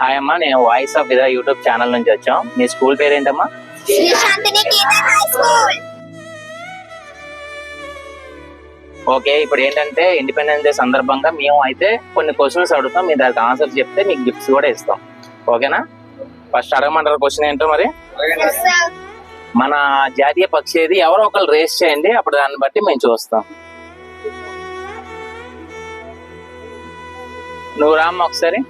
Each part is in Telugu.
హాయ్ అమ్మా. నేను voice of Vida YouTube channel నుంచి వచ్చాం. మీ స్కూల్ పేరు ఏంటమ్మా Shri Shantiniketan high school okay ఇప్పుడు ఏంటంటే ఇండిపెండెన్స్ డే సందర్భంగా మేము అయితే కొన్ని క్వశ్చన్స్ అడుగుతాం. మీరు దానికి ఆన్సర్ చెప్తే మీకు గిఫ్ట్స్ కూడా ఇస్తాం. ఓకేనా? ఫస్ట్ అడగమంటారు క్వశ్చన్ ఏంటో మరి? మన జాతీయ పక్షి ఏది? ఎవరో ఒకరు రేస్ చేయండి. అప్పుడు దాన్ని బట్టి మేము చూస్తాం. నువ్వు రామ్మ ఒకసారి.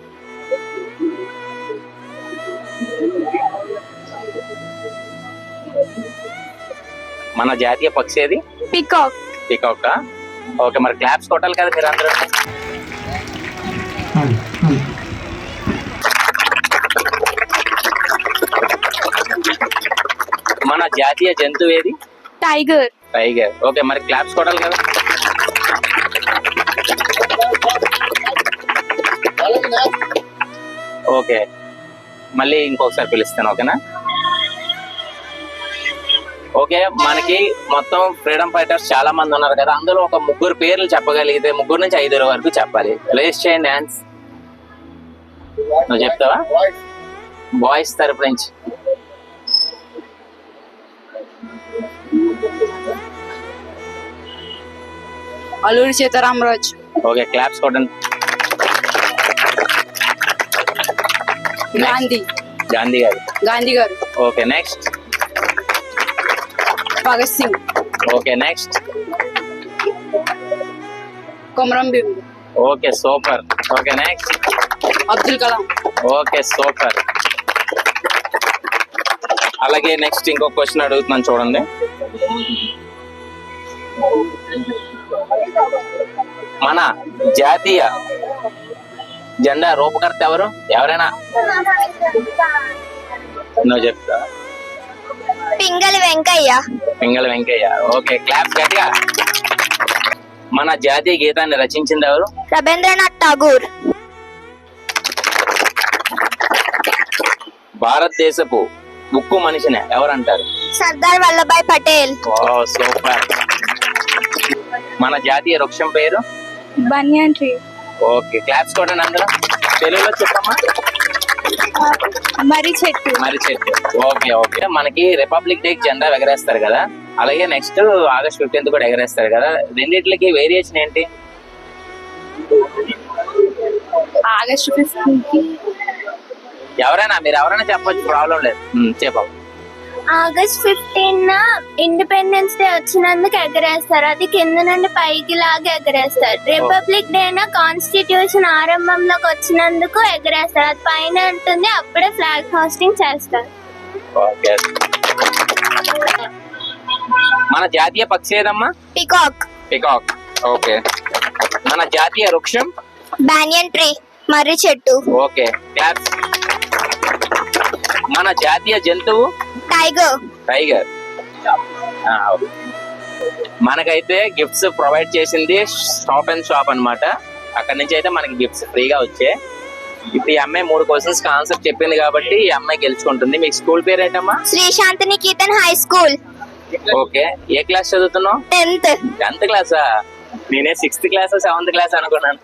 మన జాతీయ పక్షి ఏది? పికాక్. పీకాక్? ఓకే మరి క్లాప్స్ కొట్టాలి కదా మీరు అందరూ మన జాతీయ జంతువు ఏది? టైగర్. టైగర్. ఓకే మరి క్లాప్స్ కొట్టాలి కదా. ఓకే. మళ్ళీ ఇంకొకసారి పిలుస్తాను ఓకేనా? ఓకే మనకి మొత్తం ఫ్రీడమ్ ఫైటర్స్ చాలా మంది ఉన్నారు కదా అందులో ఒక ముగ్గురు పేర్లు చెప్పగలిగితే ముగ్గురు నుంచి ఐదుగురు వరకు చెప్పాలి. రేస్ చేయండి డాన్స్ నువ్వు చెప్తావా? బాయ్స్ తరపు నుంచి. అల్లూరి సీతారామరాజు. ఓకే క్లాప్స్ కొట్టండి. గాంధీ. గాంధీ గారు. గాంధీ గారు. Okay next Bhagat Singh. Okay next Komaram Bheem okay super. Okay next Abdul Kalam. Okay super. అలాగే నెక్స్ట్ ఇంకో క్వశ్చన్ అడుగుతున్నాను చూడండి. మన జాతీయ జెండా రూపకర్త ఎవరు? ఎవరైనా? నువ్వు చెప్తా. పింగళి వెంకయ్య. పింగళ వెంకయ్య. ఓకే క్లాప్ గట్టిగా. మన జాతీయ గీతాన్ని రచించింది ఎవరు? రవీంద్రనాథ్ ఠాగూర్. భారతదేశపు ఉక్కు మనిషిని ఎవరంటారు? సర్దార్ వల్లభాయ్ పటేల్. సూపర్. మన జాతీయ వృక్షం పేరు? బనియన్ ట్రీ ఓకే క్లాప్స్ కొట్టండి అందరూ తెలుగులో చెప్పమ్మా. మరి చెట్టు. మరి చెట్టు. Okay okay. మనకి రిపబ్లిక్ డే జెండా ఎగరేస్తారు కదా. అలాగే నెక్స్ట్ ఆగస్ట్ ఫిఫ్టీన్త్ కూడా ఎగరేస్తారు కదా. రెండిట్లకి వేరియేషన్ ఏంటి? ఆగస్టు ఫిఫ్టీన్కి. ఎవరైనా మీరు ఎవరైనా చెప్పొచ్చు ప్రాబ్లం లేదు. ఉమ్, చెప్పు ఆగస్ట్ ఫిఫ్టీన్ ఇండిపెండెన్స్ డే వచ్చినందుకు ఎగరేస్తారు. అది కింద నుండి పైకి లాగా ఎగరేస్తారు. రిపబ్లిక్ డే నా కాన్స్టిట్యూషన్ ఆరంభంలోకి వచ్చినందుకు ఎగరేస్తారు. అది పైన ఉంటుంది అప్పుడే ఫ్లాగ్ హోస్టింగ్ చేస్తారు. మన జాతీయ పక్షి ఏదమ్మా? Peacock peacock okay. మన జాతీయ వృక్షం? బానియన్ ట్రీ మర్రి చెట్టు. ఓకే. మన జాతీయ జంతువు? Tiger tiger. మనకైతే గిఫ్ట్స్ ప్రొవైడ్ చేసింది స్టాప్ అండ్ షాప్ అన్నమాట. అక్కడ నుంచి అయితే మనకి గిఫ్ట్స్ ఫ్రీగా వచ్చాయి. ఇప్పుడు ఈ అమ్మాయి మూడు క్వశ్చన్స్ ఆన్సర్ చెప్పింది కాబట్టి ఈ అమ్మాయి గెలుచుకుంటుంది. మీకు స్కూల్ పేరు ఏంటమ్మా? Shri Shantiniketan high school okay. ఏ క్లాస్ చదువుతున్నావు? టెన్త్ టెన్త్ క్లాసా నేనే సిక్స్త్ క్లాస్ సెవెంత్ క్లాస్ అనుకున్నాను.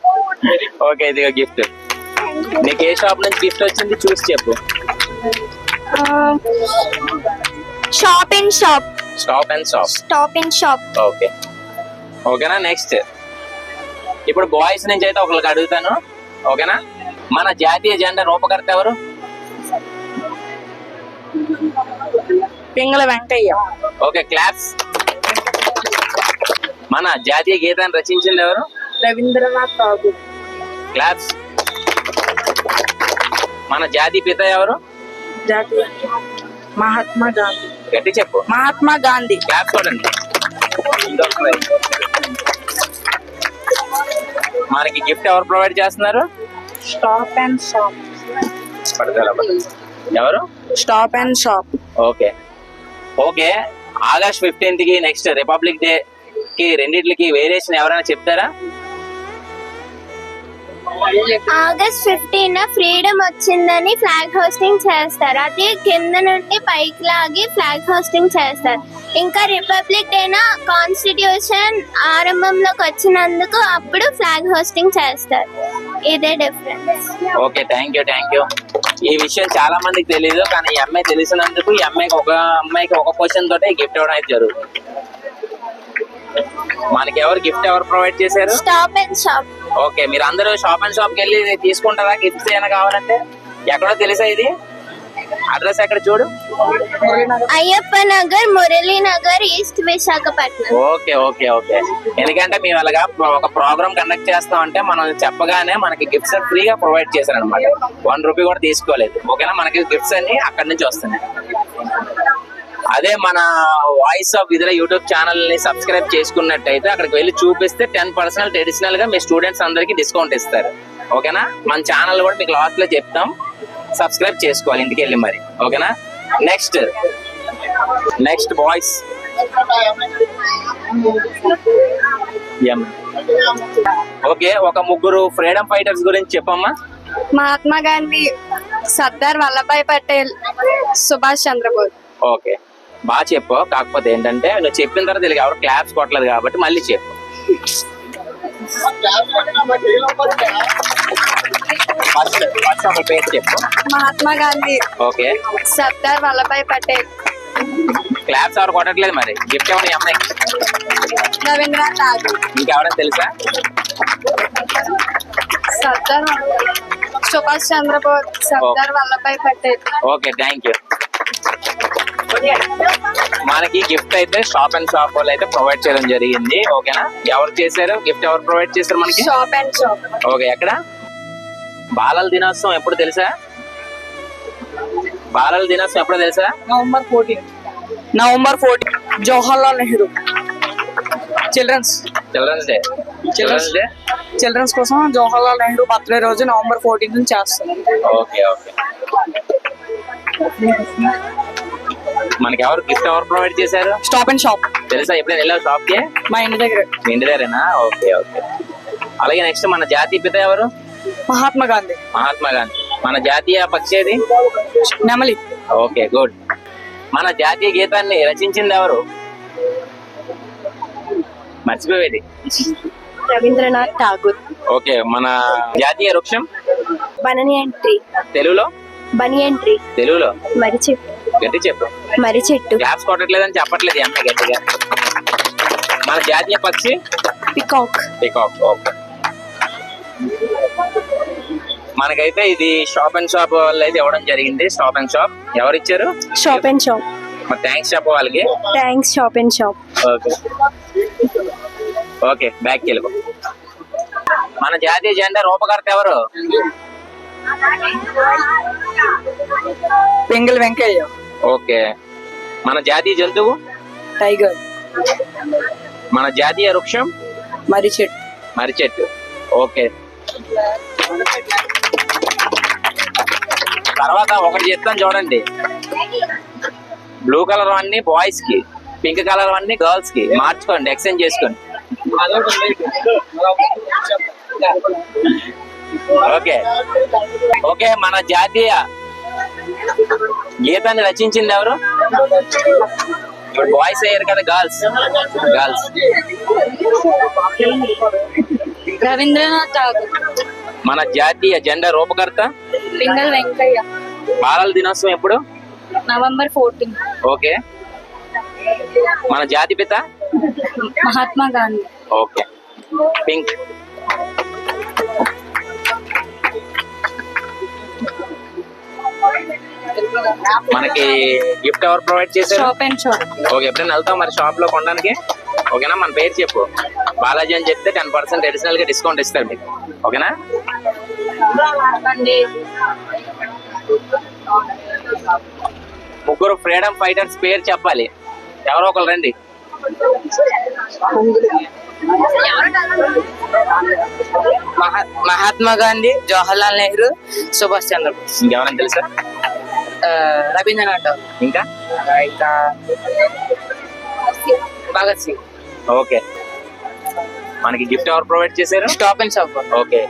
ఓకే ఇది గిఫ్ట్ నీకు ఏ షాప్ నుంచి గిఫ్ట్ వచ్చింది చూసి చెప్పు. Shop in shop stop and shop stop in shop okay ఓకేనా నెక్స్ట్ ఇప్పుడు బాయ్స్ నుంచి అయితే ఒకరికి అడుగుతాను ఓకేనా మన జాతీయ జెండా రూపకర్త ఎవరు? పింగళ వెంకయ్య. ఓకే క్లాప్స్ మన జాతీయ గీతాన్ని రచించింది ఎవరు? రవీంద్రనాథ్ ఠాగూర్. క్లాప్స్ మన జాతీయ పిత ఎవరు? జాతీయ మహాత్మా గాంధీ. గట్టి చెప్పు. మహాత్మా గాంధీ. ఇంకొకసారి. మనకి గిఫ్ట్ ఎవరు ప్రొవైడ్ చేస్తున్నారు? Stop and shop? ఎవరు? Stop and shop okay okay August ఫిఫ్టీన్త్కి next republic day కి రెండిట్లకి వేరియేషన్ ఎవరైనా చెప్తారా? ఆగస్ట్ ఫిఫ్టీన్ ఫ్రీడమ్ వచ్చిందని ఫ్లాగ్ హోస్టింగ్ చేస్తారు. అది కింద నుండి పైకి లాగి ఫ్లాగ్ హోస్టింగ్ చేస్తారు. ఇంకా రిపబ్లిక్ డేనా కాన్స్టిట్యూషన్ ఆరంభంలోకి వచ్చినందుకు అప్పుడు ఫ్లాగ్ హోస్టింగ్ చేస్తారు. ఇదే difference. Okay thank you thank you ఈ విషయం చాలా మందికి తెలియదు కానీ ఈ అమ్మాయి తెలిసినందుకు ఈ అమ్మాయికి ఒక అమ్మాయికి ఒక క్వశ్చన్ తోటే గిఫ్ట్ ఇవ్వడం అయితే జరుగుతుంది మనకి ఎవరు గిఫ్ట్ ఎవరు ప్రొవైడ్ చేశారు? స్టాప్ అండ్ షాప్ ఓకే మీరు అందరూ షాప్ అండ్ షాప్కి వెళ్ళి తీసుకుంటారా? గిఫ్ట్స్ ఏమైనా కావాలంటే? ఎక్కడో తెలుసా ఇది? అడ్రస్ ఎక్కడ చూడు? Ayyappa Nagar Murali Nagar east Visakhapatnam. Okay okay okay. ఎందుకంటే మేము అలాగా ఒక ప్రోగ్రామ్ కండక్ట్ చేస్తాం అంటే మనం చెప్పగానే మనకి గిఫ్ట్స్ ఫ్రీగా ప్రొవైడ్ చేశారు అనమాట వన్ రూపీ కూడా తీసుకోలేదు. ఓకేనా? మనకి గిఫ్ట్స్ అన్ని అక్కడి నుంచి వస్తున్నాయి. అదే మన వాయిస్ ఆఫ్ విధుల యూట్యూబ్ ఛానల్ని సబ్స్క్రైబ్ చేసుకున్నట్టయితే అక్కడికి వెళ్ళి చూపిస్తే టెన్ పర్సెంట్ అడిషనల్గా మీ స్టూడెంట్స్ అందరికి డిస్కౌంట్ ఇస్తారు. ఓకేనా? మన ఛానల్ కూడా మీకు లాస్ట్లో చెప్తాం. సబ్స్క్రైబ్ చేసుకోవాలి ఇంటికి వెళ్ళి మరి. ఓకేనా? నెక్స్ట్ నెక్స్ట్ బాయ్స్ ఓకే ఒక ముగ్గురు ఫ్రీడమ్ ఫైటర్స్ గురించి చెప్పమ్మా. మహాత్మా గాంధీ సర్దార్ వల్లభాయ్ పటేల్ సుభాష్ చంద్రబోస్. ఓకే బాగా చెప్పు. కాకపోతే ఏంటంటే నువ్వు చెప్పిన తర్వాత వీళ్ళకి ఎవరు క్లాప్స్ కొట్టలేదు కాబట్టి మళ్ళీ చెప్పు. మహాత్మా గాంధీ. ఓకే. సర్దార్ వల్లభాయ్ పటేల్. క్లాప్స్ ఎవరు కొట్టట్లేదు మరి? గిఫ్ట్ ఎవరు ఈ అమ్మాయికి. రవీంద్రనాథ్ ఠాగూర్ ఇంకెవరైనా తెలుసా? Sardar Subhash Chandrabose. Sardar Vallabhbhai Patel. Okay thank you మనకి గిఫ్ట్ అయితే షాప్ అండ్ షాప్ వాళ్ళు అయితే ప్రొవైడ్ చేయడం జరిగింది ఓకేనా ఎవరు చేశారు? గిఫ్ట్ ఎవరు ప్రొవైడ్ చేశారు మనకి? షాప్ అండ్ షాప్ ఓకే ఎక్కడ? బాలల దినోత్సవం ఎప్పుడు తెలుసా? బాలల దినోత్సవం ఎప్పుడు తెలుసా? November fourteen November fourteen Jawaharlal Nehru. Children's children's day children's day children's కోసం జవహర్లాల్ నెహ్రూ బర్త్డే రోజు నవంబర్ ఫోర్టీన్ నుంచి చేస్తాం ఓకే ఓకే మనకి ఎవరు గిఫ్ట్ ఎవరు ప్రొవైడ్ చేశారు? Stop and shop. తెలుసా? ఎప్పుడైనా వెళ్ళావు షాప్కి మా ఇంటి దగ్గర. మీ ఇంటి దగ్గరేనా? Okay okay. అలాగే నెక్స్ట్ మన జాతీయ పిత ఎవరు? మహాత్మా గాంధీ. మహాత్మా గాంధీ. మన జాతీయ పక్షి ఏది? నెమలి. Okay good. మన జాతీయ గీతాన్ని రచించింది ఎవరు? మర్చిపోయేది. రవీంద్రనాథ్ ఠాగూర్. ఓకే మన జాతీయ వృక్షం? Banyan tree. తెలుగులో? Banyan tree. తెలుగులో? మరి చెట్టు గట్టి చెప్పు. మరి చెట్టు. క్లాప్స్ కొట్టట్లేదని చెప్పట్లేదు ఈ అమ్మాయి గట్టిగా. మన జాతీయ పక్షి పికాక్. Peacock okay. మనకైతే ఇది షాప్ అండ్ షాప్ వాళ్ళు అయితే ఇవ్వడం జరిగింది. Shop and shop. ఎవరు ఇచ్చారు? Shop and shop. మరి థ్యాంక్స్ చెప్ప వాళ్ళకి. Thanks shop and shop. Okay. Okay back వెళ్ళిపో. మన జాతీయ జెండా రూపకర్త ఎవరు? పెంగల్ వెంకయ్య. ఓకే. మన జాతీయ జంతువు? టైగర్. మన జాతీయ వృక్షం? మరి చెట్టు. మరి చెట్టు. ఓకే. తర్వాత ఒకటి చెప్తాను చూడండి. బ్లూ కలర్ అన్ని బాయ్స్కి పింక్ కలర్ అన్ని గర్ల్స్కి మార్చుకోండి ఎక్స్చేంజ్ చేసుకోండి. ఓకే. ఓకే మన జాతీయ గీతాన్ని రచించింది ఎవరు? ఇప్పుడు బాయ్స్ అయ్యారు కదా గర్ల్స్ గర్ల్స్ రవీంద్రనాథ్ ఠాగూర్. మన జాతీయ జెండా రూపకర్త? పింగల్ వెంకయ్య. బాలల దినోత్సవం ఎప్పుడు? November fourteen. ఓకే. మన జాతి పిత? మహాత్మా గాంధీ. ఓకే. పింక్. మనకి గిఫ్ట్ ఎవరు ప్రొవైడ్ చేశారు? షాప్ అండ్ షాప్ ఓకే ఎప్పుడైనా వెళ్తాం మరి షాప్లో కొనడానికి? ఓకేనా మన పేరు చెప్పు. బాలాజీ అని చెప్తే టెన్ పర్సెంట్ అడిషనల్గా డిస్కౌంట్ ఇస్తారు మీకు. ఓకేనా ముగ్గురు ఫ్రీడమ్ ఫైటర్స్ పేరు చెప్పాలి. ఎవరో ఒకరు రండి. మహాత్మా గాంధీ జవహర్లాల్ నెహ్రూ సుభాష్ చంద్రబోస్. ఇంకెవరైనా తెలుసా? రవీంద్రనాథ్ ఠాగూర్ ఇంకా? ఇంకా భగత్ సింగ్. ఓకే. మనకి గిఫ్ట్ ఎవరు ప్రొవైడ్ చేశారు? Stop and shop. ఓకే.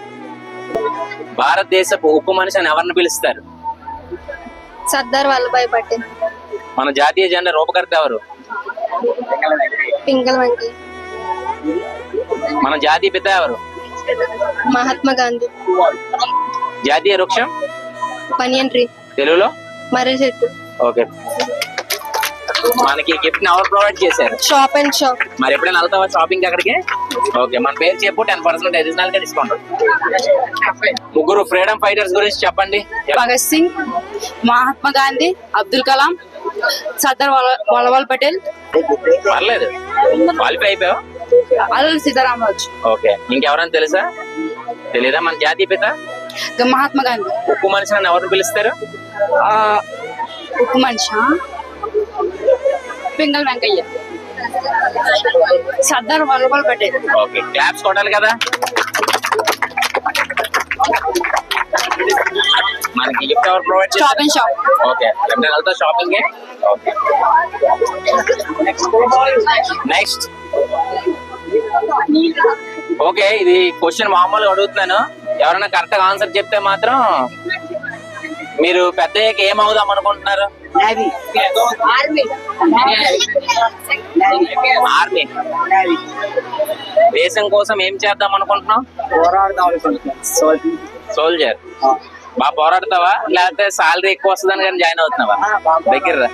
భారతదేశపు ఉప్పు మనిషి అని ఎవరిని పిలుస్తారు? సర్దార్ వల్లభాయ్ పటేల్. మన జాతీయ జెండా రూపకర్త ఎవరు? పింగల్ వెంకయ్య మన జాతీయ పిత ఎవరు? మహాత్మా గాంధీ. జాతీయ వృక్షం? Banyan tree. తెలుగులో? మర్రి చెట్టు ఓకే. మనకి గిఫ్ట్ని ఎవరు ప్రొవైడ్ చేశారు? Shop and shop. మరి ఎప్పుడైనా వెళ్తావా షాపింగ్ అక్కడికి? ఓకే మన పేరు చెప్పు టెన్ పర్సెంట్ అడిషనల్గా డిస్కౌంట్ ముగ్గురు ఫ్రీడమ్ ఫైటర్స్ గురించి చెప్పండి. భగత్ సింగ్ మహాత్మా గాంధీ అబ్దుల్ కలాం సర్దార్ వల్ల- వల్లభాయ్ పటేల్. పర్లేదు. క్వాలిఫై అయిపోయావు? అల్లూరి సీతారామరాజు. ఓకే. ఇంకెవరైనా తెలుసా? తెలీదా మన జాతీయ పిత? మహాత్మా గాంధీ. ఉక్కు మనిషిని ఎవరిని పిలుస్తారు? ఉక్కు మనిషి పింగల్ వెంకయ్య. సర్దార్ వల్లభాయ్ పటేల్. ఓకే. క్లాప్స్ కొట్టాలి కదా? మనకి గిఫ్ట్ ఎవరు provide shop and shop okay ఎప్పుడైనా వెళ్తా షాపింగ్ ఓకే నెక్స్ట్ ఓకే ఇది క్వశ్చన్ మామూలుగా అడుగుతున్నాను. ఎవరైనా కరెక్ట్గా ఆన్సర్ చెప్తే మాత్రం మీరు పెద్ద ఏం అవుదాం అనుకుంటున్నారు? ఆర్మీ దేశం కోసం ఏం చేద్దాం అనుకుంటున్నాం? సోల్జర్ బాగా పోరాడతావా? లేకపోతే సాలరీ ఎక్కువ వస్తుందని కానీ జాయిన్ అవుతున్నావా? దగ్గర.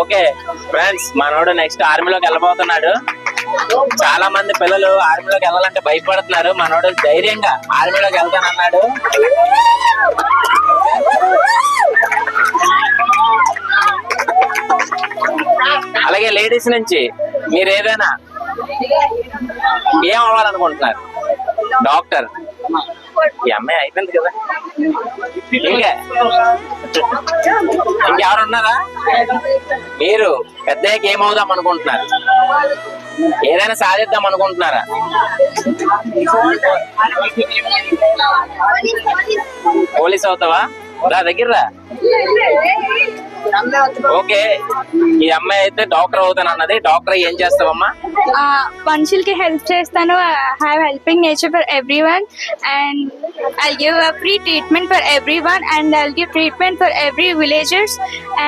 ఓకే ఫ్రెండ్స్ మనోడు నెక్స్ట్ ఆర్మీలోకి వెళ్ళబోతున్నాడు. చాలా మంది పిల్లలు ఆర్మీలోకి వెళ్ళాలంటే భయపడుతున్నారు. మనోడు ధైర్యంగా ఆర్మీలోకి వెళ్తానన్నాడు. అలాగే లేడీస్ నుంచి మీరు ఏదైనా ఏం అవ్వాలనుకుంటున్నారు? డాక్టర్ ఈ అమ్మాయి అయిపోయింది కదా. ఇంకా ఇంకెవరు ఉన్నారా మీరు పెద్దయ్యకి ఏమవుదాం అనుకుంటున్నారు? ఏదైనా సాధిద్దాం అనుకుంటున్నారా? పోలీస్ అవుతావా? రా దగ్గర ఓకే ఈ అమ్మాయి అయితే డాక్టర్ అవుతాను అన్నది డాక్టర్ ఏం చేస్తావమ్మా? మనుషులకి హెల్ప్ చేస్తాను. Have helping nature for every one and I give a free treatment for every one and I give treatment for every villagers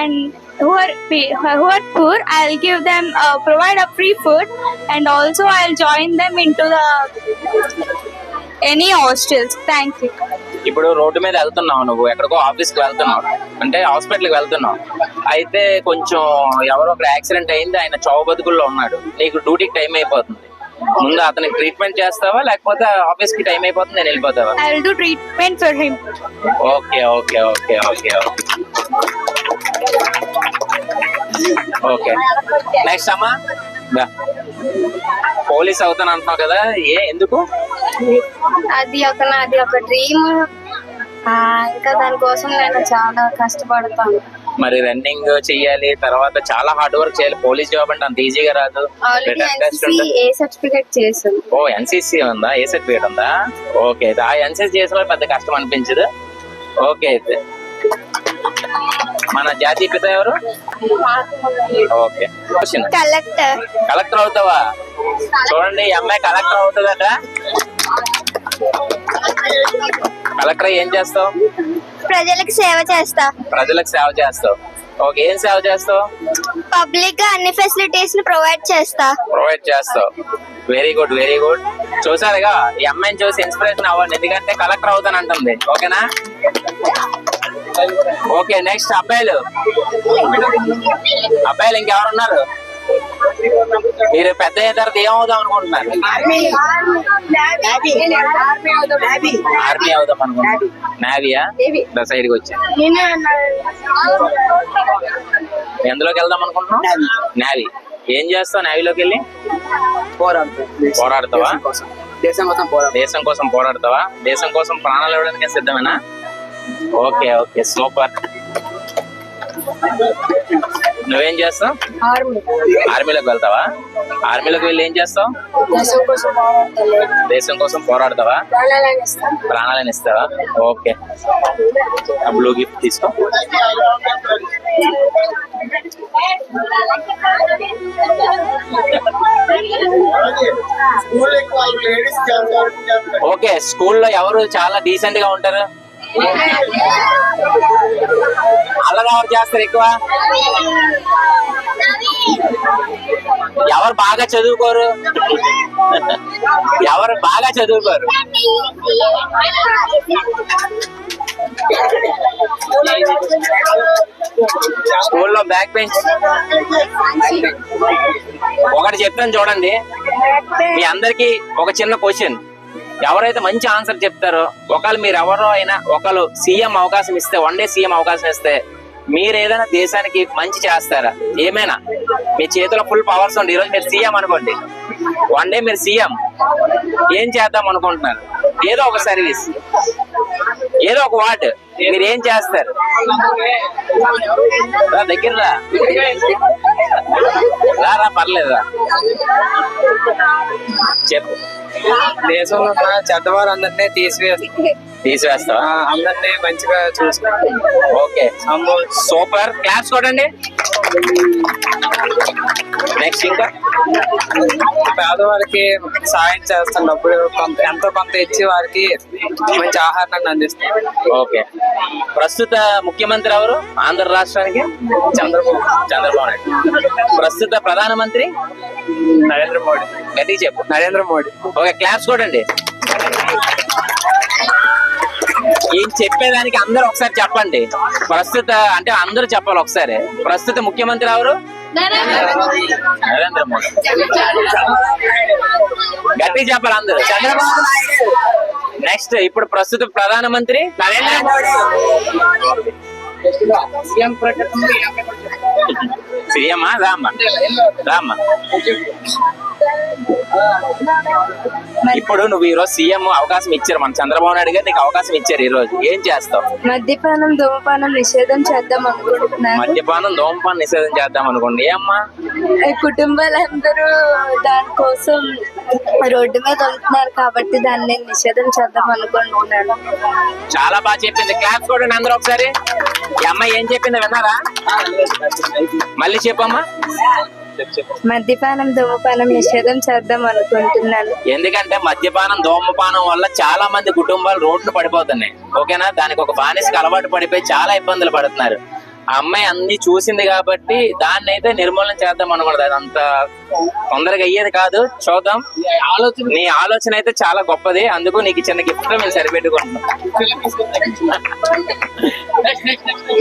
and who are pe- who are poor i'll give them uh, provide a free food and also i'll join them into the any hostels. Thank you. ఇప్పుడు రోడ్డు మీద వెళ్తున్నావు నువ్వు ఎక్కడికో ఆఫీస్కి వెళ్తున్నావు. అంటే హాస్పిటల్కి వెళ్తున్నావు. అయితే కొంచెం ఎవరో ఒక యాక్సిడెంట్ అయింది ఆయన చావు బతుకుల్లో ఉన్నాడు. నీకు డ్యూటీకి టైం అయిపోతుంది. ముందు అతనికి ట్రీట్మెంట్ చేస్తావా లేకపోతే ఆఫీస్కి టైం అయిపోతుంది నేను వెళ్ళిపోతావా? I'll do treatment for him. Okay okay okay okay okay. Next అమ్మా. పోలీస్ అవుతాను అంటున్నావు కదా ఏ ఎందుకు? అది ఒక నాది ఒక డ్రీమ్ ఇంకా దానికోసం నేను చాలా కష్టపడతాను. మరి రన్నింగ్ చెయ్యాలి తర్వాత చాలా హార్డ్ వర్క్ చేయాలి పోలీస్ జాబ్ అంటే అంత ఈజీగా రాదు. ఏ సర్టిఫికేట్ ఓ ఎన్సీసీ ఉందా? ఏ సర్టిఫికేట్ ఉందా? ఓకే అయితే ఆ ఎన్సీసీ చేసిన పెద్ద కష్టం అనిపించదు. ఓకే అయితే. మన జాతీయ పిత ఎవరు? ఓకే. కలెక్టర్. కలెక్టర్ అవుతావా? చూడండి ఈ అమ్మాయి కలెక్టర్ అవుతుందట. కలెక్టర్ ఏం చేస్తావు? ప్రజలకు సేవ చేస్తా. ప్రజలకు సేవ చేస్తావు. ఓకే ఏం సేవ చేస్తావు? పబ్లిక్గా అన్ని ఫెసిలిటీస్ని ప్రొవైడ్ చేస్తా. ప్రొవైడ్ చేస్తావు. వెరీ గుడ్ వెరీ గుడ్ చూసారుగా ఈ అమ్మాయిని చూసి ఇన్స్పిరేషన్ అవ్వండి. ఎందుకంటే కలెక్టర్ అవుతాను అంటుంది ఓకేనా? ఓకే నెక్స్ట్ అబ్బాయిలు. అబ్బాయిలు ఇంకెవరున్నారు? మీరు పెద్ద అయిన తర్వాత ఏమవుదాం అనుకుంటున్నారు? ఆర్మీ అవుదాం అనుకుంటున్నారు. నావియా? సైడ్కి వచ్చి. ఎందులోకి వెళ్దాం అనుకుంటున్నాం నావీ. ఏం చేస్తావు నావీలోకి వెళ్ళి? పోరాడతావా? దేశం కోసం పోరాడు దేశం కోసం పోరాడతావా? దేశం కోసం ప్రాణాలు ఇవ్వడానికి సిద్ధమేనా? Okay okay super. నువ్వేం చేస్తావు? ఆర్మీ ఆర్మీలోకి వెళ్తావా? ఆర్మీలోకి వెళ్ళి ఏం చేస్తావు? దేశం కోసం పోరాడతావా? ప్రాణాలను ఇస్తావా? ఓకే. బ్లూ గిఫ్ట్ తీసుకో. ఓకే స్కూల్లో ఎవరు చాలా డీసెంట్గా ఉంటారు? అల్లరి ఎవరు చేస్తారు ఎక్కువ. ఎవరు బాగా చదువుకోరు? ఎవరు బాగా చదువుకోరు? స్కూల్లో బ్యాక్ బెంచ్. ఒకటి చెప్తాను చూడండి. మీ అందరికి ఒక చిన్న క్వశ్చన్. ఎవరైతే మంచి ఆన్సర్ చెప్తారో ఒకళ్ళు మీరు ఎవరో అయినా ఒకళ్ళు సీఎం అవకాశం ఇస్తే వన్ డే సీఎం అవకాశం ఇస్తే మీరు ఏదైనా దేశానికి మంచి చేస్తారా? ఏమైనా? మీ చేతిలో ఫుల్ పవర్స్ ఉండి ఈరోజు మీరు సీఎం అనుకోండి. వన్ డే మీరు సీఎం. ఏం చేద్దాం అనుకుంటున్నారు? ఏదో ఒక సర్వీస్ ఏదో ఒక వార్డ్. మీరు ఏం చేస్తారు? రా దగ్గర రా. రా రా పర్లేదు రా. చెప్పు. దేశంలో ఉన్న చెడ్డవారందరినీ తీసివేసి తీసివేస్తావా? ఆ, అందరినీ మంచిగా చూసుకుంటాం ఓకే. సూపర్. క్లాప్స్ కొట్టండి. నెక్స్ట్ ఇంకా? పేదవారికి సాయం చేస్తున్నప్పుడు కొంత ఎంతో కొంత ఇచ్చి వారికి మంచి ఆహారాన్ని అందిస్తాం ఓకే. ప్రస్తుత ముఖ్యమంత్రి ఎవరు? ఆంధ్ర రాష్ట్రానికి చంద్రబాబు చంద్రబాబు నాయుడు. ప్రస్తుత ప్రధానమంత్రి నరేంద్ర మోడీ. గట్టి చెప్పు. నరేంద్ర మోడీ. ఓకే క్లాప్స్ కొట్టండి ఏం చెప్పేదానికి అందరూ ఒకసారి చెప్పండి. ప్రస్తుత అంటే అందరూ చెప్పాలి ఒకసారి. ప్రస్తుత ముఖ్యమంత్రి ఎవరు? నరేంద్ర మోడీ. గట్టి చెప్పాలి అందరూ. చంద్రబాబు నెక్స్ట్ ఇప్పుడు ప్రస్తుత ప్రధానమంత్రి నరేంద్ర మోడీ. సీఎమా రామ్మా రామ్మా ఇప్పుడు నువ్వు ఈ రోజు సీఎం అవకాశం ఇచ్చారు. మన చంద్రబాబు నాయుడు గారు నీకు అవకాశం ఇచ్చారు ఈ రోజు ఏం చేస్తావు? మద్యపానం ధూమపానం నిషేధం చేద్దాం అనుకుంటున్నాను. మద్యపానం ధూమపానం నిషేధం చేద్దాం అనుకోండి. ఏమ్మా? కుటుంబాలందరూ దానికోసం రోడ్డు మీద ఉంటున్నారు కాబట్టి దాన్ని నేను నిషేధం చేద్దాం అనుకుంటున్నాను. చాలా బాగా చెప్పింది. క్లాస్ కూడా అందరూ ఒకసారి. ఈ అమ్మాయి ఏం చెప్పింది విన్నారా? మళ్ళీ చెప్పమ్మా. మద్యపానం ధూమపానం నిషేధం చేద్దాం అనుకుంటున్నాను. ఎందుకంటే మద్యపానం ధూమపానం వల్ల చాలా మంది కుటుంబాలు రోడ్లు పడిపోతున్నాయి. ఓకేనా? దానికి ఒక బానిసకి అలవాటు పడిపోయి చాలా ఇబ్బందులు పడుతున్నారు. అమ్మాయి అన్ని చూసింది కాబట్టి దాన్ని అయితే నిర్మూలన చేద్దాం అనుకున్నది. అది అంత తొందరగా అయ్యేది కాదు. చూద్దాం. నీ ఆలోచన అయితే చాలా గొప్పది. అందుకు నీకు చిన్న గిఫ్ట్ మేము సరిపెట్టుకుంటున్నాం.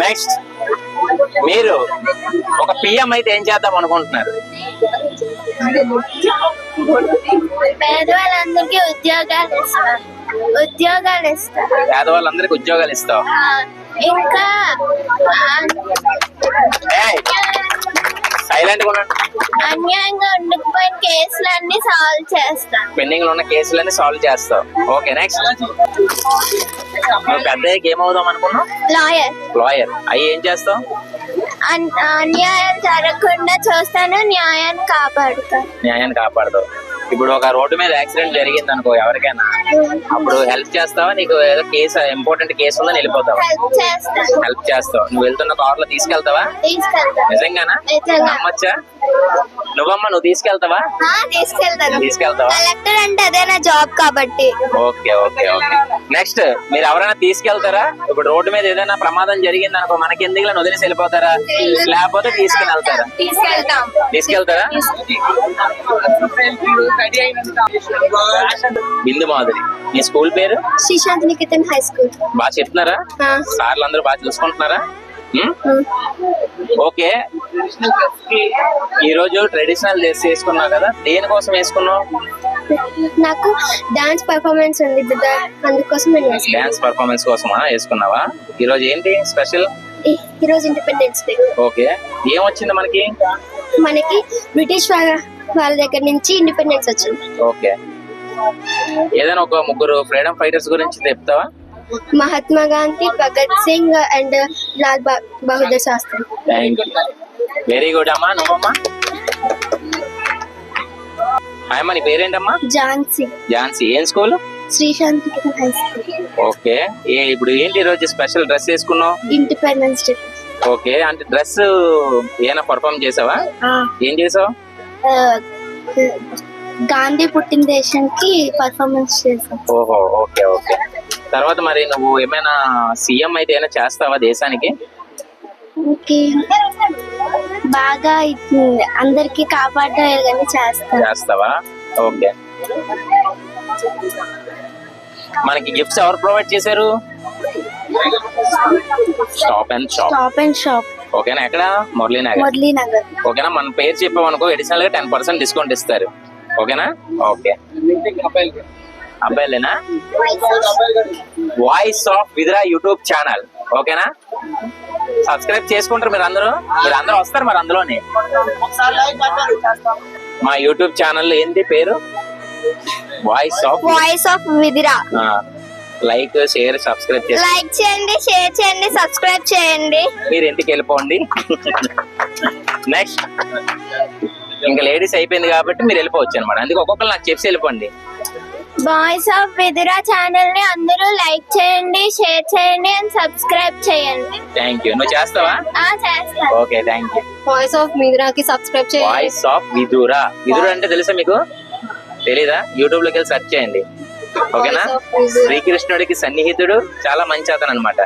నెక్స్ట్ మీరు ఒక పిఎం అయితే ఏం చేద్దాం అనుకుంటున్నారు? పేదవాళ్ళందరికీ ఉద్యోగాలు ఇస్తారు ఉద్యోగాలు ఇస్తారు పేదవాళ్ళందరికి ఉద్యోగాలు ఇస్తావు. ఇంకా సైలెంట్గా ఉండండి. అన్యాయంగా ఉండిపోయిన కేసులన్నీ సాల్వ్ చేస్తాను పెండింగ్లో ఉన్న కేసులన్నీ సాల్వ్ చేస్తావు ఓకే నెక్స్ట్ నువ్వు పెద్ద ఏమవుదాం అనుకున్నావు? లాయర్ లాయర్ అయ్యి ఏం చేస్తావు? అన్- అన్యాయం జరగకుండా చూస్తాను న్యాయాన్ని కాపాడుతాను. న్యాయాన్ని కాపాడతావు. ఇప్పుడు ఒక రోడ్డు మీద యాక్సిడెంట్ జరిగింది అనుకో ఎవరికైనా. అప్పుడు హెల్ప్ చేస్తావా? నీకు ఏదో కేసు ఇంపార్టెంట్ కేసు ఉందని వెళ్ళిపోతావా? హెల్ప్ చేస్తావు. నువ్వు వెళ్తున్న కార్లో తీసుకెళ్తావా నిజంగానా? నిజంగా. నమ్మచ్చా? నువ్వమ్మా నువ్వు తీసుకెళ్తావా? తీసుకెళ్తాను. తీసుకెళ్తావా? కలెక్టర్ అంటే అదే నా జాబ్ కాబట్టి. Okay okay okay. నెక్స్ట్ మీరు ఎవరైనా తీసుకెళ్తారా? ఇప్పుడు రోడ్డు మీద ఏదైనా ప్రమాదం జరిగింది అనుకో మనకి ఎందుకు వదిలేసి వెళ్ళిపోతారా? లేకపోతే తీసుకుని వెళ్తారా తీసుకెళ్తాం. తీసుకెళ్తారా? బిందు మాధురి. మీ స్కూల్ పేరు? Srishanth Niketan high school. బాగా చెప్తున్నారా? సార్లు అందరూ బాగా చూసుకుంటున్నారా? ఓకే ఈ రోజు ట్రెడిషనల్ డ్రెస్ వేసుకున్నావు కదా దేనికోసం వేసుకున్నావు? నాకు డాన్స్ పర్ఫార్మెన్స్ ఉంది అందుకోసం. డాన్స్ పర్ఫార్మెన్స్ కోసమా వేసుకున్నావా? ఈ రోజు ఏంటి స్పెషల్ ఈ- ఈరోజు ఇండిపెండెన్స్ డే ఓకే ఏం వచ్చింది మనకి? మనకి బ్రిటిష్ వాళ్ళ దగ్గర నుంచి ఇండిపెండెన్స్ వచ్చింది. ఓకే ఏదైనా ఒక ముగ్గురు ఫ్రీడమ్ ఫైటర్స్ గురించి చెప్తావా? Mahatma Gandhi Bhagat Singh and Lal Baha- Bahadur Shastri. Very good అమ్మా నువ్వమ్మా అమ్మా? నీ పేరేంటమ్మా? ఝాన్సీ. ఝాన్సీ. ఏం school? Srishanth high school. Okay. ఏ ఇప్పుడు ఏంటి రోజు స్పెషల్ డ్రెస్ వేసుకున్నావు? Independence day. ఓకే. అంటే డ్రెస్ ఏమైనా పర్ఫామ్ చేసావా? ఏం చేసావు? గాంధీ పుట్టిన దేశానికి పర్ఫార్మెన్స్ చేసాం. ఓహో ఓకే ఓకే. తర్వాత మరి నువ్వు ఏమైనా సీఎం అయితే ఏమైనా చేస్తావా దేశానికి? బాగా అందరికి కాపాడగలని చేస్తాను చేస్తావా? ఓకే. మనకి గిఫ్ట్స్ ఎవరు ప్రొవైడ్ చేశారు? Shop and shop shop and shop ఓకేనా ఎక్కడ? మురళీ నగర్ మురళీ నగర్ ఓకేనా? మన పేరు చెప్పామనుకో అడిషనల్గా టెన్ పర్సెంట్ డిస్కౌంట్ ఇస్తారు. ఓకేనా? Okay. అబ్బాయిలేనా voice of Vidura YouTube channel ఓకేనా? సబ్స్క్రైబ్ చేసుకుంటారు మీరు అందరూ. మీరు అందరూ వస్తారు మరి అందులోనే. మా యూట్యూబ్ ఛానల్ ఏంటి పేరు? Voice of voice of Vidura like share subscribe చేసి. లైక్ చేయండి షేర్ చేయండి సబ్స్క్రైబ్ చేయండి. మీరు ఇంటికి వెళ్ళిపోండి. నెక్స్ట్ ఇంకా లేడీస్ అయిపోయింది కాబట్టి మీరు వెళ్ళిపోవచ్చు అనమాట అందుకే ఒక్కొక్కరు నాకు చెప్పి వెళ్ళిపోండి. వాయిస్ ఆఫ్ విదిరా ఛానల్ని అందరూ లైక్ చేయండి షేర్ చేయండి అండ్ సబ్స్క్రైబ్ చేయండి. థ్యాంక్ యూ నువ్వు చేస్తావా? ఆ చేస్తాను okay thank you voice of మీదిరాకి subscribe చేయండి. వాయిస్ ఆఫ్ విదురా విదురా అంటే తెలుసా మీకు? తెలీదా? యూట్యూబ్లోకి వెళ్ళి సెర్చ్ చేయండి. ఓకేనా Voice of Vidura. శ్రీకృష్ణుడికి సన్నిహితుడు చాలా మంచి అతను అనమాట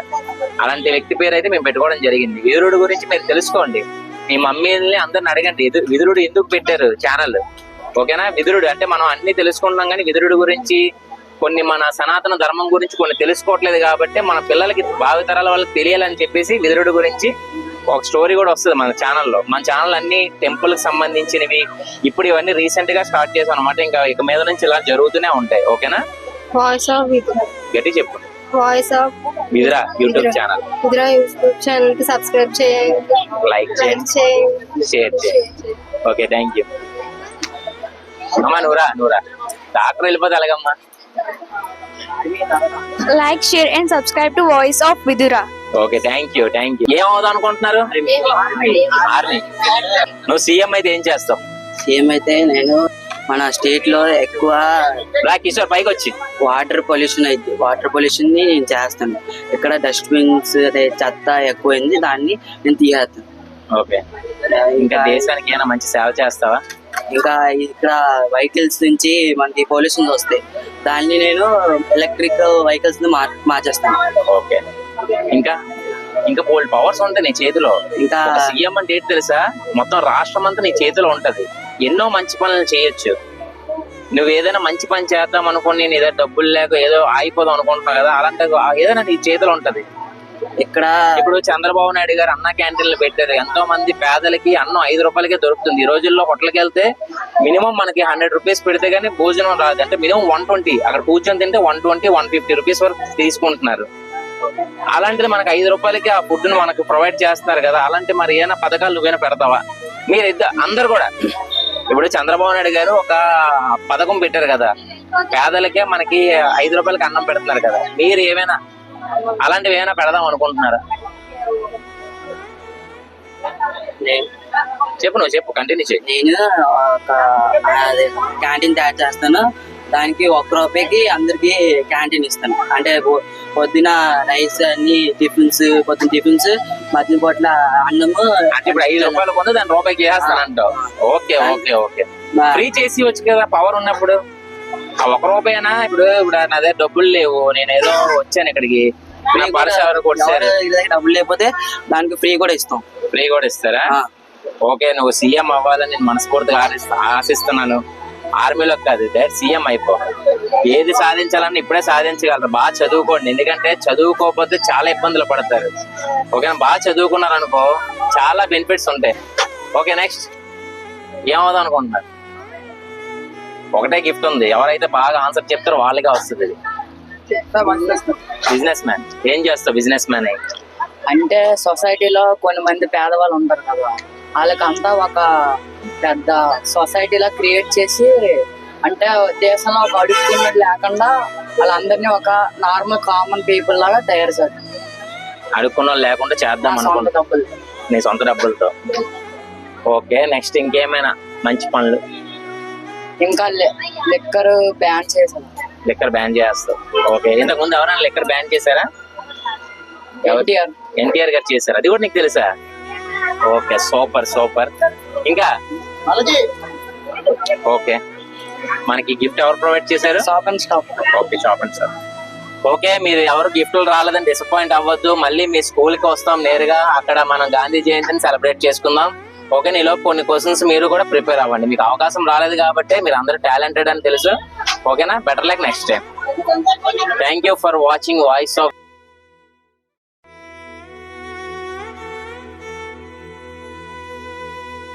అలాంటి వ్యక్తి పేరు అయితే మేము పెట్టుకోవడం జరిగింది. విదురుడు గురించి మీరు తెలుసుకోండి. మీ మమ్మీని అందరిని అడగండి. విదురుడు ఎందుకు పెట్టారు ఛానల్ ఓకేనా? విదురుడు. అంటే మనం అన్ని తెలుసుకుంటున్నాం కానీ విదురుడు గురించి కొన్ని మన సనాతన ధర్మం గురించి కొన్ని తెలుసుకోవట్లేదు కాబట్టి మన పిల్లలకి భావితరాల వాళ్ళకి తెలియాలని చెప్పేసి విదురుడు గురించి ఒక స్టోరీ కూడా వస్తుంది మన ఛానల్లో. మన ఛానల్ అన్ని టెంపుల్కి సంబంధించినవి. ఇప్పుడు ఇవన్నీ రీసెంట్గా స్టార్ట్ చేసాం అనమాట ఇంకా ఇక మీద నుంచి ఇలా జరుగుతూనే ఉంటాయి. ఓకేనా? వాయిస్ ఆఫ్ గట్టి చెప్పు. Voice of Vidura YouTube. Channel. Vidura YouTube ఛానల్కి సబ్స్క్రైబ్ చేయండి. లైక్ చేయండి. షేర్ చేయండి. ఓకే థ్యాంక్ యూ అమ్మా నూరా నూరా. డాక్టర్ వెళ్ళిపోతే అలాగమ్మా Like, share, and subscribe to Voice of Vidura. Okay thank you thank you ఏం అవుదాం అనుకుంటున్నారు? నువ్వు సీఎం అయితే ఏం చేస్తావు? సీఎం అయితే నేను మన స్టేట్లో ఎక్కువ కిషోర్ పైకి వచ్చి. వాటర్ పొల్యూషన్ అయితే వాటర్ పొల్యూషన్ని నేను చేస్తాను. ఇక్కడ డస్ట్బిన్స్ అదే చెత్త ఎక్కువైంది దాన్ని నేను తీయేస్తాను ఓకే ఇంకా దేశానికి ఏమైనా మంచి సేవ చేస్తావా? ఇంకా ఇక్కడ వెహికల్స్ నుంచి మనకి పొల్యూషన్ వస్తాయి. దాన్ని నేను ఎలక్ట్రిక్ వెహికల్స్ని మార్ మార్చేస్తాను. ఓకే. ఇంకా ఇంకా బోల్డ్ పవర్స్ ఉంటాయి నీ చేతిలో. ఇంకా సీఎం అంటే ఏంటి తెలుసా? మొత్తం రాష్ట్రం అంతా నీ చేతిలో ఉంటది. ఎన్నో మంచి పనులు చేయొచ్చు. నువ్వు ఏదైనా మంచి పని చేద్దాం అనుకుని నేను ఏదో డబ్బులు లేక ఏదో ఆగిపోదాం అనుకుంటున్నావు కదా అలాంటి ఏదైనా నీ చేతిలో ఉంటది. ఇక్కడ ఇప్పుడు చంద్రబాబు నాయుడు గారు అన్న క్యాంటీన్లు పెట్టారు. ఎంతో మంది పేదలకి అన్నం ఐదు రూపాయలకే దొరుకుతుంది. ఈ రోజుల్లో హోటల్కి వెళ్తే మినిమం మనకి హండ్రెడ్ రూపీస్ పెడితే గానీ భోజనం రాదు. అంటే మినిమం వన్ ట్వంటీ. అక్కడ కూర్చొని తింటే one twenty one fifty rupees వరకు తీసుకుంటున్నారు. అలాంటిది మనకి ఐదు రూపాయలకి ఆ ఫుడ్ని మనకు ప్రొవైడ్ చేస్తున్నారు కదా. అలాంటి మరి ఏమైనా పథకాలు నువ్వైనా పెడతావా? మీరు ఇద్దరు అందరు కూడా. ఇప్పుడు చంద్రబాబు నాయుడు గారు ఒక పథకం పెట్టారు కదా. పేదలకే మనకి ఐదు రూపాయలకి అన్నం పెడుతున్నారు కదా. మీరు ఏమైనా అలాంటివి ఏమైనా పెడదాం అనుకుంటున్నారా? నేను- చెప్పు నువ్వు చెప్పు కంటిన్యూ చేయి నేను ఒక క్యాంటీన్ తయారు చేస్తాను. దానికి ఒక్క రూపాయికి అందరికి క్యాంటీన్ ఇస్తాను. అంటే పొద్దున రైస్ అన్ని టిఫిన్స్ పొద్దున టిఫిన్స్ మధ్య పూట్ల అన్నము. ఇప్పుడు ఐదు రూపాయలు కొంత దాని రూపాయికి వేస్తానంటావు. Okay okay okay. ఫ్రీ చేసి వచ్చు కదా పవర్ ఉన్నప్పుడు. ఒక రూపాయినా? ఇప్పుడు ఇప్పుడు నా దగ్గర డబ్బులు లేవు. నేను ఏదో వచ్చాను ఇక్కడికి. డబ్బులు లేకపోతే దానికి ఫ్రీ కూడా ఇస్తాం. ఫ్రీ కూడా ఇస్తారా. ఓకే నువ్వు సీఎం అవ్వాలని నేను మనస్ఫూర్తిగా ఆశిస్తా- ఆశిస్తున్నాను. ఆర్మీలో కాదు సీఎం అయిపో. ఏది సాధించాలని ఇప్పుడే సాధించగలరు. బాగా చదువుకోండి. ఎందుకంటే చదువుకోకపోతే చాలా ఇబ్బందులు పడతారు. ఓకేనా? బాగా చదువుకున్నారు అనుకో చాలా బెనిఫిట్స్ ఉంటాయి. ఓకే నెక్స్ట్ ఏమవుదాం అనుకుంటున్నారు? ఒకటే గిఫ్ట్ ఉంది. ఎవరైతే బాగా ఆన్సర్ చెప్తారో వాళ్ళకే వస్తుంది బిజినెస్ మ్యాన్ ఏం చేస్తావు బిజినెస్ మ్యాన్ అంటే సొసైటీలో కొన్ని మంది పేదవాళ్ళు ఉంటారు కదా. వాళ్ళకంతా ఒక పెద్ద సొసైటీలా క్రియేట్ చేసి అంటే దేశంలో ఒక అడుగుతున్నది లేకుండా వాళ్ళందరినీ ఒక నార్మల్ కామన్ పీపుల్ లాగా తయారు చేస్తారు అడుక్కున్న లేకుండా చేద్దాం డబ్బులు. నీ సొంత డబ్బులతో. ఓకే నెక్స్ట్ ఇంకేమైనా మంచి పనులు? ఇంకా లిక్కర్ బ్యాన్ చేశారు. లిక్కర్ బ్యాన్ చేస్తావు ఓకే. ఇంతకు ముందు ఎవరైనా లిక్కర్ బ్యాన్ చేశారా? ఎన్టీఆర్. ఎన్టీఆర్ గారు చేశారు. అది కూడా నీకు తెలుసా? ఓకే. Super super. ఇంకా? ఓకే. మనకి గిఫ్ట్ ఎవరు ప్రొవైడ్ చేశారు? Shop and stop. Okay shop and sir okay మీరు ఎవరు గిఫ్ట్లు రాలేదని డిసప్పాయింట్ అవ్వద్దు. మళ్ళీ మీ స్కూల్కి వస్తాం నేరుగా. అక్కడ మనం గాంధీ జయంతిని సెలబ్రేట్ చేసుకుందాం. ఓకే నీలో కొన్ని క్వశ్చన్స్ మీరు కూడా ప్రిపేర్ అవ్వండి. మీకు అవకాశం రాలేదు కాబట్టి మీరు అందరూ టాలెంటెడ్ అని తెలుసు. ఓకేనా? Better like next time thank you for watching voice of